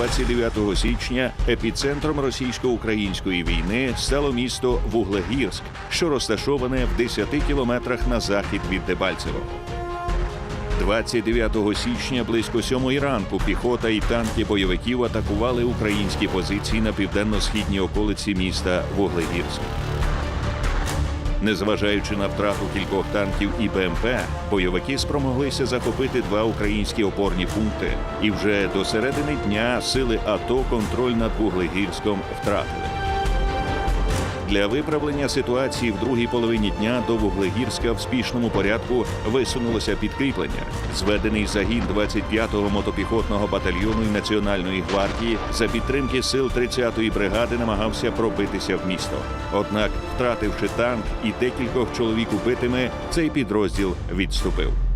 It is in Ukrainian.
29 січня епіцентром російсько-української війни стало місто Вуглегірськ, що розташоване в 10 кілометрах на захід від Дебальцево. 29 січня близько сьомої ранку піхота і танки бойовиків атакували українські позиції на південно-східній околиці міста Вуглегірськ. Незважаючи на втрату кількох танків і БМП, бойовики спромоглися захопити два українські опорні пункти, і вже до середини дня сили АТО контроль над Вуглегірськом втратили. Для виправлення ситуації в другій половині дня до Вуглегірська в спішному порядку висунулося підкріплення. Зведений загін 25-го мотопіхотного батальйону і Національної гвардії за підтримки сил 30-ї бригади намагався пробитися в місто. Однак, втративши танк і декількох чоловік убитими, цей підрозділ відступив.